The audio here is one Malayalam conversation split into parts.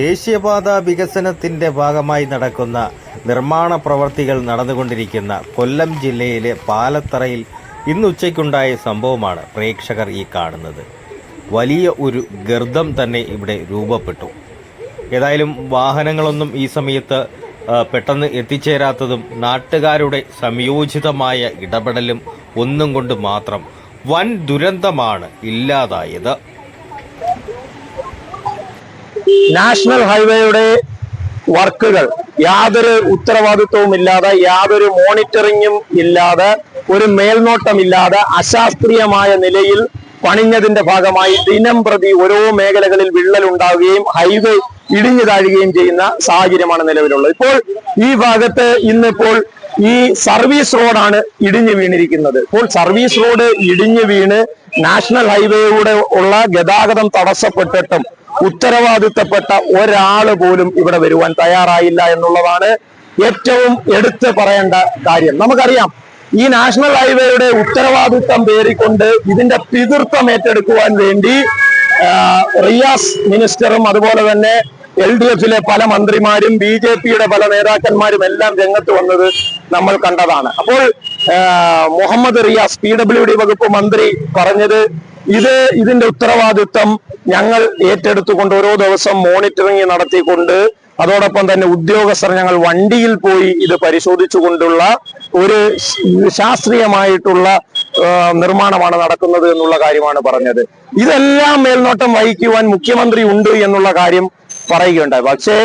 ദേശീയപാത വികസനത്തിന്റെ ഭാഗമായി നടക്കുന്ന നിർമ്മാണ പ്രവർത്തികൾ നടന്നുകൊണ്ടിരിക്കുന്ന കൊല്ലം ജില്ലയിലെ പാലത്തറയിൽ ഇന്ന് ഉച്ചയ്ക്കുണ്ടായ സംഭവമാണ് പ്രേക്ഷകർ ഈ കാണുന്നത്. വലിയ ഒരു ഗർദം തന്നെ ഇവിടെ രൂപപ്പെട്ടു. ഏതായാലും വാഹനങ്ങളൊന്നും ഈ സമയത്ത് പെട്ടെന്ന് എത്തിച്ചേരാത്തതും നാട്ടുകാരുടെ സംയോജിതമായ ഇടപെടലും ഒന്നും കൊണ്ട് മാത്രം വൻ ദുരന്തമാണ് ഇല്ലാതായത്. നാഷണൽ ഹൈവേയുടെ വർക്കുകൾ യാതൊരു ഉത്തരവാദിത്വവും ഇല്ലാതെ യാതൊരു മോണിറ്ററിങ്ങും ഇല്ലാതെ ഒരു മേൽനോട്ടമില്ലാതെ അശാസ്ത്രീയമായ നിലയിൽ പണിഞ്ഞതിന്റെ ഭാഗമായി ദിനം പ്രതി ഓരോ മേഖലകളിൽ വിള്ളൽ ഉണ്ടാവുകയും ഹൈവേ ഇടിഞ്ഞു താഴുകയും ചെയ്യുന്ന സാഹചര്യമാണ് നിലവിലുള്ളത്. ഇപ്പോൾ ഈ ഭാഗത്ത് ഇന്നിപ്പോൾ ഈ സർവീസ് റോഡാണ് ഇടിഞ്ഞു വീണിരിക്കുന്നത്. ഇപ്പോൾ സർവീസ് റോഡ് ഇടിഞ്ഞു വീണ് നാഷണൽ ഹൈവേയുടെ ഉള്ള ഗതാഗതം തടസ്സപ്പെട്ടിട്ടും ഉത്തരവാദിത്തപ്പെട്ട ഒരാൾ പോലും ഇവിടെ വരുവാൻ തയ്യാറായില്ല എന്നുള്ളതാണ് ഏറ്റവും എടുത്തു പറയേണ്ട കാര്യം. നമുക്കറിയാം ഈ നാഷണൽ ഹൈവേയുടെ ഉത്തരവാദിത്തം പേറിക്കൊണ്ട് ഇതിന്റെ പിതൃത്വം ഏറ്റെടുക്കുവാൻ വേണ്ടി റിയാസ് മിനിസ്റ്ററും അതുപോലെ തന്നെ എൽ ഡി എഫിലെ പല മന്ത്രിമാരും ബി ജെ പിയുടെ പല നേതാക്കന്മാരും എല്ലാം രംഗത്ത് വന്നത് നമ്മൾ കണ്ടതാണ്. അപ്പോൾ Muhammad Riyas P W D വകുപ്പ് മന്ത്രി പറഞ്ഞത് ഇത് ഇതിന്റെ ഉത്തരവാദിത്തം ഞങ്ങൾ ഏറ്റെടുത്തുകൊണ്ട് ഓരോ ദിവസം മോണിറ്ററിംഗ് നടത്തിക്കൊണ്ട് അതോടൊപ്പം തന്നെ ഉദ്യോഗസ്ഥർ ഞങ്ങൾ വണ്ടിയിൽ പോയി ഇത് പരിശോധിച്ചുകൊണ്ടുള്ള ഒരു ശാസ്ത്രീയമായിട്ടുള്ള നിർമ്മാണമാണ് നടക്കുന്നത് എന്നുള്ള കാര്യമാണ് പറഞ്ഞത്. ഇതെല്ലാം മേൽനോട്ടം വഹിക്കുവാൻ മുഖ്യമന്ത്രി ഉണ്ട് എന്നുള്ള കാര്യം പറയുകയുണ്ടായി. പക്ഷേ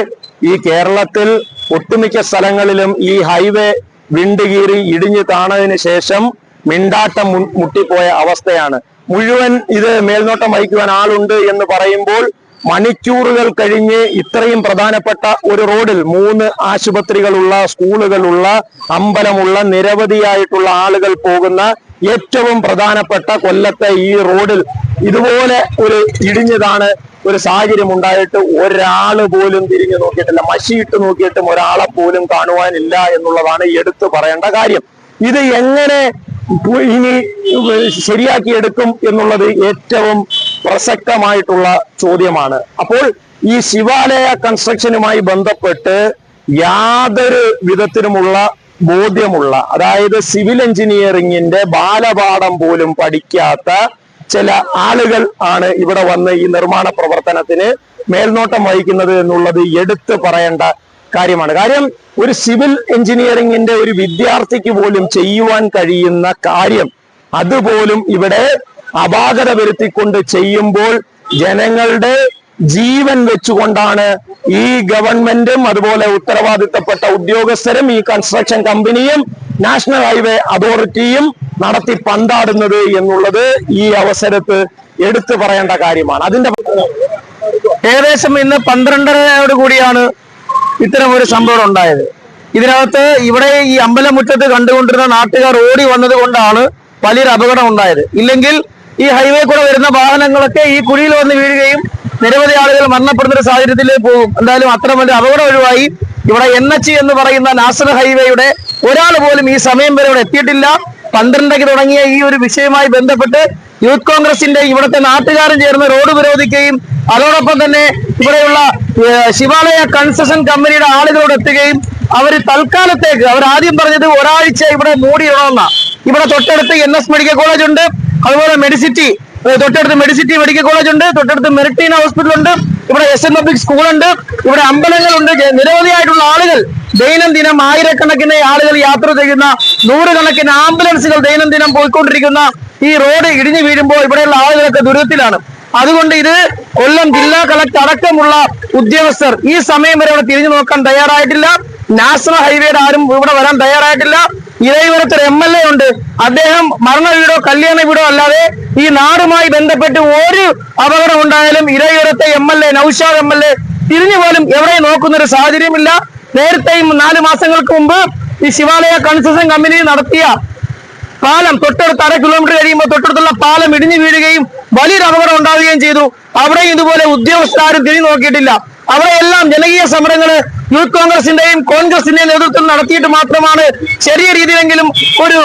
ഈ കേരളത്തിൽ ഒട്ടുമിക്ക സ്ഥലങ്ങളിലും ഈ ഹൈവേ വിണ്ടുകീറി ഇടിഞ്ഞു താണതിന് ശേഷം മിണ്ടാട്ടം മുട്ടിപ്പോയ അവസ്ഥയാണ്. മുഴുവൻ ഇത് മേൽനോട്ടം വഹിക്കുവാൻ ആളുണ്ട് എന്ന് പറയുമ്പോൾ മണിക്കൂറുകൾ കഴിഞ്ഞ് ഇത്രയും പ്രധാനപ്പെട്ട ഒരു റോഡിൽ മൂന്ന് ആശുപത്രികളുള്ള സ്കൂളുകളുള്ള അമ്പലമുള്ള നിരവധിയായിട്ടുള്ള ആളുകൾ പോകുന്ന ഏറ്റവും പ്രധാനപ്പെട്ട കൊല്ലത്തെ ഈ റോഡിൽ ഇതുപോലെ ഒരു ഇടിഞ്ഞതാണ് ഒരു സാഹചര്യം ഉണ്ടായിട്ട് ഒരാൾ പോലും തിരിഞ്ഞു നോക്കിയിട്ടില്ല. മഷിയിട്ട് നോക്കിയിട്ടും ഒരാളെ പോലും കാണുവാനില്ല എന്നുള്ളതാണ് എടുത്തു പറയേണ്ട കാര്യം. ഇത് എങ്ങനെ ഇനി ശരിയാക്കിയെടുക്കും എന്നുള്ളത് ഏറ്റവും പ്രസക്തമായിട്ടുള്ള ചോദ്യമാണ്. അപ്പോൾ ഈ ശിവാലയ കൺസ്ട്രക്ഷനുമായി ബന്ധപ്പെട്ട് യാതൊരു വിധത്തിലുമുള്ള ബോധ്യമുള്ള അതായത് സിവിൽ എഞ്ചിനീയറിംഗിന്റെ ബാലപാഠം പോലും പഠിക്കാത്ത ചില ആളുകൾ ആണ് ഇവിടെ വന്ന് ഈ നിർമ്മാണ പ്രവർത്തനത്തിന് മേൽനോട്ടം വഹിക്കുന്നത് എന്നുള്ളത് എടുത്തു പറയേണ്ട കാര്യമാണ്. കാര്യം ഒരു സിവിൽ എഞ്ചിനീയറിംഗിന്റെ ഒരു വിദ്യാർത്ഥിക്ക് പോലും ചെയ്യുവാൻ കഴിയുന്ന കാര്യം അതുപോലും ഇവിടെ അപാകത വരുത്തിക്കൊണ്ട് ചെയ്യുമ്പോൾ ജനങ്ങളുടെ ജീവൻ വെച്ചുകൊണ്ടാണ് ഈ ഗവൺമെന്റും അതുപോലെ ഉത്തരവാദിത്തപ്പെട്ട ഉദ്യോഗസ്ഥരും ഈ കൺസ്ട്രക്ഷൻ കമ്പനിയും നാഷണൽ ഹൈവേ അതോറിറ്റിയും നടത്തി പന്താടുന്നത് എന്നുള്ളത് ഈ അവസരത്ത് എടുത്തു പറയേണ്ട കാര്യമാണ്. അതിന്റെ ഏകദേശം ഇന്ന് പന്ത്രണ്ടരയോട് കൂടിയാണ് ഇത്തരം ഒരു സംഭവം ഉണ്ടായത്. ഇതിനകത്ത് ഇവിടെ ഈ അമ്പലമുറ്റത്ത് കണ്ടുകൊണ്ടിരുന്ന നാട്ടുകാർ ഓടി വന്നത് കൊണ്ടാണ് വലിയൊരു അപകടം ഉണ്ടായത്. ഇല്ലെങ്കിൽ ഈ ഹൈവേ കൂടെ വരുന്ന വാഹനങ്ങളൊക്കെ ഈ കുഴിയിൽ വന്ന് വീഴുകയും നിരവധി ആളുകൾ മരണപ്പെടുന്ന ഒരു സാഹചര്യത്തിലേക്ക് പോകും. എന്തായാലും അത്ര വലിയ അപകടം ഒഴിവായി. ഇവിടെ എൻ എച്ച് എന്ന് പറയുന്ന നാഷണൽ ഹൈവേയുടെ ഒരാൾ പോലും ഈ സമയം വരെ ഇവിടെ എത്തിയിട്ടില്ല. പന്ത്രണ്ടരയ്ക്ക് തുടങ്ങിയ ഈ ഒരു വിഷയവുമായി ബന്ധപ്പെട്ട് യൂത്ത് കോൺഗ്രസിന്റെ ഇവിടുത്തെ നാട്ടുകാരും ചേർന്ന് റോഡ് വിരോധിക്കുകയും അതോടൊപ്പം തന്നെ ഇവിടെയുള്ള ശിവാലയ കൺസ്ട്രക്ഷൻ കമ്പനിയുടെ ആളുകളോട് എത്തുകയും അവർ തൽക്കാലത്തേക്ക് അവർ ആദ്യം പറഞ്ഞത് ഒരാഴ്ച ഇവിടെ മൂടിയിടണമെന്ന. ഇവിടെ തൊട്ടടുത്ത് എൻ എസ് മെഡിക്കൽ കോളേജ് ഉണ്ട് അതുപോലെ മെഡിസിറ്റി തൊട്ടടുത്ത് മെഡിസിറ്റി മെഡിക്കൽ കോളേജ് ഉണ്ട് തൊട്ടടുത്ത് മെറിറ്റീന ഹോസ്പിറ്റൽ ഉണ്ട് ഇവിടെ എസ് എൻ പബ്ലിക് സ്കൂൾ ഉണ്ട് ഇവിടെ അമ്പലങ്ങളുണ്ട്. നിരവധിയായിട്ടുള്ള ആളുകൾ ദൈനംദിനം ആയിരക്കണക്കിന് ആളുകൾ യാത്ര ചെയ്യുന്ന നൂറുകണക്കിന് ആംബുലൻസുകൾ ദൈനംദിനം പോയിക്കൊണ്ടിരിക്കുന്ന ഈ റോഡ് ഇടിഞ്ഞു വീഴുമ്പോൾ ഇവിടെയുള്ള ആളുകളൊക്കെ ദുരിതത്തിലാണ്. അതുകൊണ്ട് ഇത് കൊല്ലം ജില്ലാ കളക്ടർ അടക്കമുള്ള ഉദ്യോഗസ്ഥർ ഈ സമയം വരെ ഇവിടെ തിരിഞ്ഞു നോക്കാൻ തയ്യാറായിട്ടില്ല. നാഷണൽ ഹൈവേയുടെ ആരും ഇവിടെ വരാൻ തയ്യാറായിട്ടില്ല. ഇതേവരത്തെ എം എൽ എ ഉണ്ട്. അദ്ദേഹം മരണ വീടോ കല്യാണ വീടോ അല്ലാതെ ഈ നാടുമായി ബന്ധപ്പെട്ട് ഒരു അപകടം ഉണ്ടായാലും ഇരയുരത്തെ M L A Naushad M L A തിരിഞ്ഞു പോലും എവിടെ നോക്കുന്ന ഒരു സാഹചര്യമില്ല. നേരത്തെയും നാല് മാസങ്ങൾക്ക് മുമ്പ് ഈ ശിവാലയ കൺസ്ട്രക്ഷൻ കമ്പനി നടത്തിയ പാലം തൊട്ടടുത്ത് അര കിലോമീറ്റർ കഴിയുമ്പോൾ തൊട്ടടുത്തുള്ള പാലം ഇടിഞ്ഞു വീഴുകയും വലിയൊരു അപകടം ഉണ്ടാവുകയും ചെയ്തു. അവിടെ ഇതുപോലെ ഉദ്യോഗസ്ഥരും തിരിഞ്ഞു നോക്കിയിട്ടില്ല. അവിടെയെല്ലാം ജനകീയ സമരങ്ങൾ യൂത്ത് കോൺഗ്രസിന്റെയും കോൺഗ്രസിന്റെയും നേതൃത്വം നടത്തിയിട്ട് മാത്രമാണ് ചെറിയ രീതിയിലെങ്കിലും ഒരു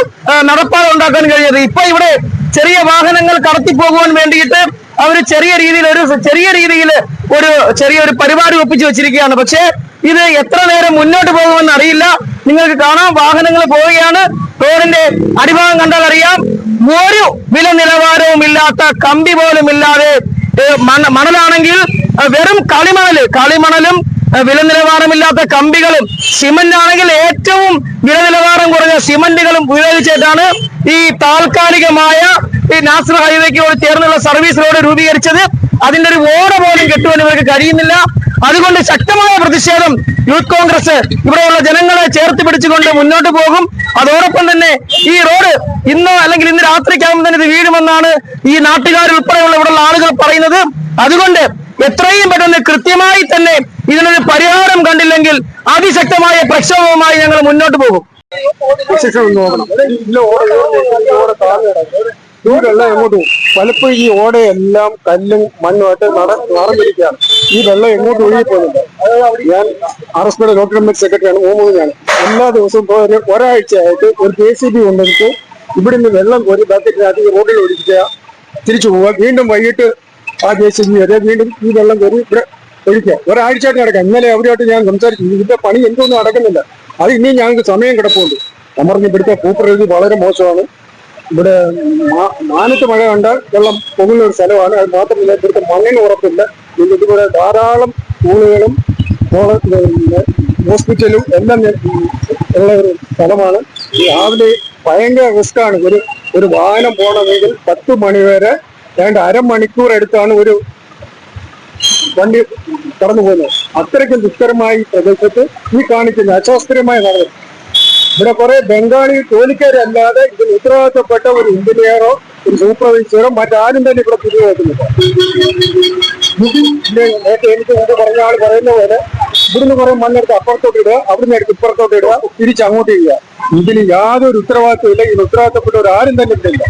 നടപ്പാത ഉണ്ടാക്കാൻ കഴിഞ്ഞത് ഇപ്പൊ ഇവിടെ ചെറിയ വാഹനങ്ങൾ കടത്തിപ്പോകുവാൻ വേണ്ടിയിട്ട് അവർ ചെറിയ രീതിയിൽ ഒരു ചെറിയ രീതിയിൽ ഒരു ചെറിയൊരു പരിപാടി ഒപ്പിച്ചു വെച്ചിരിക്കുകയാണ്. പക്ഷേ ഇത് എത്ര നേരം മുന്നോട്ട് പോകുമെന്ന് അറിയില്ല. നിങ്ങൾക്ക് കാണാം വാഹനങ്ങൾ പോവുകയാണ്. റോഡിന്റെ അടിഭാഗം കണ്ടാൽ അറിയാം. ഒരു വില നിലവാരവും ഇല്ലാത്ത കമ്പി പോലും ഇല്ലാതെ മണലാണെങ്കിൽ വെറും കളിമണൽ കളിമണലും വില നിലവാരമില്ലാത്ത കമ്പികളും സിമന്റ് ആണെങ്കിൽ ഏറ്റവും വില നിലവാരം കുറഞ്ഞ സിമന്റുകളും ഉപയോഗിച്ചിട്ടാണ് ഈ താൽക്കാലികമായ ഈ നാഷണൽ ഹൈവേക്കോട് ചേർന്നുള്ള സർവീസ് റോഡ് രൂപീകരിച്ചത്. അതിന്റെ ഒരു ഓട പോലും കിട്ടുവാൻ ഇവർക്ക് കഴിയുന്നില്ല. അതുകൊണ്ട് ശക്തമായ പ്രതിഷേധം യൂത്ത് കോൺഗ്രസ് ഇവിടെയുള്ള ജനങ്ങളെ ചേർത്ത് പിടിച്ചുകൊണ്ട് മുന്നോട്ട് പോകും. അതോടൊപ്പം തന്നെ ഈ റോഡ് ഇന്നോ അല്ലെങ്കിൽ ഇന്ന് രാത്രിക്കാകുമ്പോൾ തന്നെ ഇത് വീഴുമെന്നാണ് ഈ നാട്ടുകാരുൾപ്പെടെയുള്ള ഇവിടെയുള്ള ആളുകൾ പറയുന്നത്. അതുകൊണ്ട് എത്രയും പെട്ടെന്ന് കൃത്യമായി തന്നെ ഇതിനൊരു പരിഹാരം കണ്ടില്ലെങ്കിൽ അതിശക്തമായ പ്രക്ഷോഭവുമായി ഞങ്ങൾ മുന്നോട്ട് പോകും. വെള്ളം എങ്ങോട്ട് പോകും. പലപ്പോഴും ഈ ഓടയെല്ലാം കല്ലും മണ്ണുമായിട്ട് നട നടന്നിരിക്കുകയാണ് ഈ വെള്ളം എങ്ങോട്ട് ഒഴുകി ഞാൻ ആർ എസ് പിയുടെ ലോക്കൽ ഗവൺമെന്റ് സെക്രട്ടറിയാണ് മുഹമ്മദിനാണ് എല്ലാ ദിവസവും ഇപ്പൊ ഒരു ഒരാഴ്ചയായിട്ട് ഒരു കെ സി ബി കൊണ്ടെടുത്ത് ഇവിടുന്ന് വെള്ളം ഒരു ബക്കറ്റിനകത്ത് റോഡിൽ ഒഴിക്കുക തിരിച്ചു പോവുക വീണ്ടും വൈകിട്ട് ആ ജെ സി ബി വരെ വീണ്ടും ഈ വെള്ളം കയറി ഇവിടെ ഒഴിക്കുക ഒരാഴ്ചയായിട്ട് നടക്കാം. ഇന്നലെ അവരുമായിട്ട് ഞാൻ സംസാരിച്ചു. ഇതിന്റെ പണി എന്തൊന്നും നടക്കുന്നില്ല. അത് ഇനിയും ഞങ്ങൾക്ക് സമയം കിടപ്പുണ്ട്. ഞാൻ പറഞ്ഞു ഇവിടുത്തെ ഭൂപ്രകൃതി വളരെ മോശമാണ്. ഇവിടെ മാനത്ത് മഴ കണ്ട വെള്ളം പൊങ്ങുന്ന ഒരു സ്ഥലമാണ്. അത് മാത്രമല്ല ഇവിടുത്തെ മണ്ണിന് ഉറപ്പില്ല. ഇതുപോലെ ഇവിടെ ധാരാളം സ്കൂളുകളും ഹോസ്പിറ്റലും എല്ലാം ഉള്ള ഒരു സ്ഥലമാണ്. രാവിലെ ഭയങ്കര റിസ്ക്കാണ് ഒരു ഒരു വാഹനം പോകണമെങ്കിൽ പത്ത് മണി വരെ ഏതാണ്ട് അരമണിക്കൂർ എടുത്താണ് ഒരു വണ്ടി കടന്നു പോകുന്നത്. അത്രയ്ക്കും ദുഷ്കരമായി പ്രദേശത്ത് ഈ കാണിക്കുന്ന അശാസ്ത്രീയമായ നടന്നു ഇവിടെ കുറെ ബംഗാളി ജോലിക്കാരല്ലാതെ ഇതിൽ ഉത്തരവാദിത്തപ്പെട്ട ഒരു എഞ്ചിനീയറോ ഒരു സൂപ്പർവൈസറോ മറ്റാരും തന്നെ ഇവിടെ പുതിയ വെക്കുന്നില്ല ഇത് നേരത്തെ എനിക്ക് മുമ്പ് പറഞ്ഞ ആൾ പറയുന്ന പോലെ ഇവിടുന്ന് കുറെ മണ്ണെടുത്ത് അപ്പുറത്തോട്ട് ഇടുക അവിടുന്ന് എടുത്ത് ഇപ്പുറത്തോട്ട് ഇടുക തിരിച്ച് അങ്ങോട്ട് ചെയ്യുക. ഇതിന് യാതൊരു ഉത്തരവാദിത്വം ഇല്ല. ഇതിന് ഉത്തരവാദിത്തപ്പെട്ടവർ ആരും തന്നെ ഇല്ല